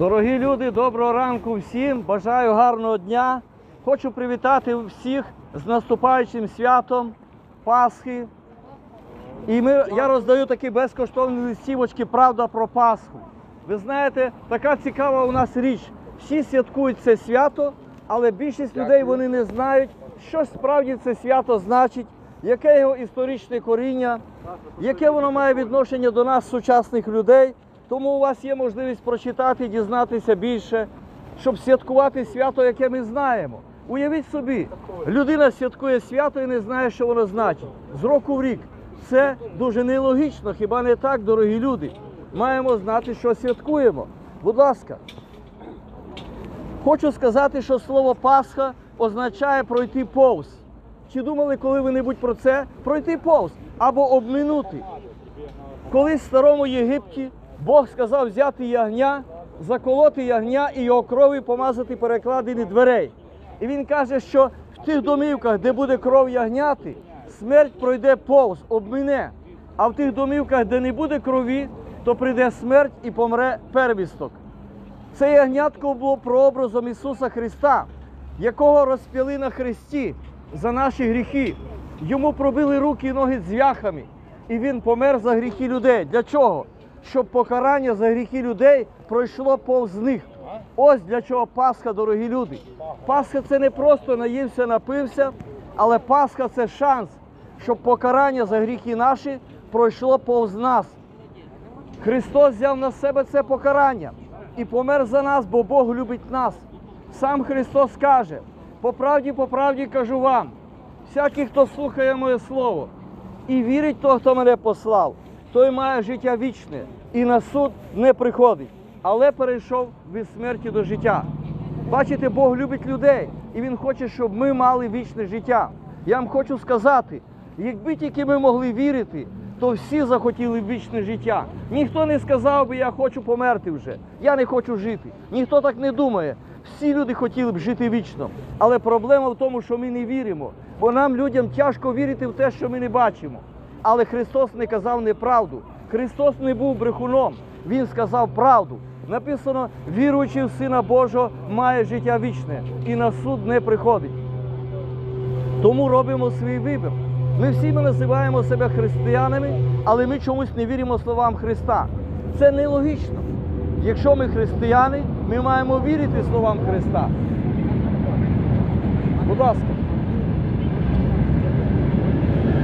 Дорогі люди, доброго ранку всім. Бажаю гарного дня. Хочу привітати всіх з наступаючим святом Пасхи. І ми, я роздаю такі безкоштовні листівочки Правда про Пасху. Ви знаєте, така цікава у нас річ. Всі святкують це свято, але більшість людей вони не знають, що справді це свято значить, яке його історичне коріння, яке воно має відношення до нас, сучасних людей. Тому у вас є можливість прочитати, дізнатися більше, щоб святкувати свято, яке ми знаємо. Уявіть собі, людина святкує свято і не знає, що воно значить. З року в рік. Це дуже нелогічно, хіба не так, дорогі люди? Маємо знати, що святкуємо. Будь ласка. Хочу сказати, що слово Пасха означає пройти повз. Чи думали коли-небудь про це? Пройти повз або обминути. Колись в старому Єгипті Бог сказав взяти ягня, заколоти ягня і його кров'ю помазати перекладини дверей. І він каже, що в тих домівках, де буде кров ягняти, смерть пройде повз, обмине. А в тих домівках, де не буде крові, то прийде смерть і помре первісток. Це ягнятко було прообразом Ісуса Христа, якого розп'яли на хресті за наші гріхи. Йому пробили руки і ноги зв'яхами, і він помер за гріхи людей. Для чого? Щоб покарання за гріхи людей пройшло повз них. Ось для чого Пасха, дорогі люди. Пасха це не просто наївся, напився, але Пасха це шанс, щоб покарання за гріхи наші пройшло повз нас. Христос взяв на себе це покарання і помер за нас, бо Бог любить нас. Сам Христос каже: по правді, по правді кажу вам, всякий, хто слухає моє слово і вірить того, хто мене послав, той має життя вічне і на суд не приходить, але перейшов від смерті до життя. Бачите, Бог любить людей, і Він хоче, щоб ми мали вічне життя. Я вам хочу сказати, якби тільки ми могли вірити, то всі захотіли вічне життя. Ніхто не сказав би, я хочу померти вже, я не хочу жити. Ніхто так не думає. Всі люди хотіли б жити вічно. Але проблема в тому, що ми не віримо, бо нам, людям, тяжко вірити в те, що ми не бачимо. Але Христос не казав неправду. Христос не був брехуном. Він сказав правду. Написано, віруючи в Сина Божого, має життя вічне і на суд не приходить. Тому робимо свій вибір. Ми всі ми називаємо себе християнами, але ми чомусь не віримо словам Христа. Це нелогічно. Якщо ми християни, ми маємо вірити словам Христа. Будь ласка.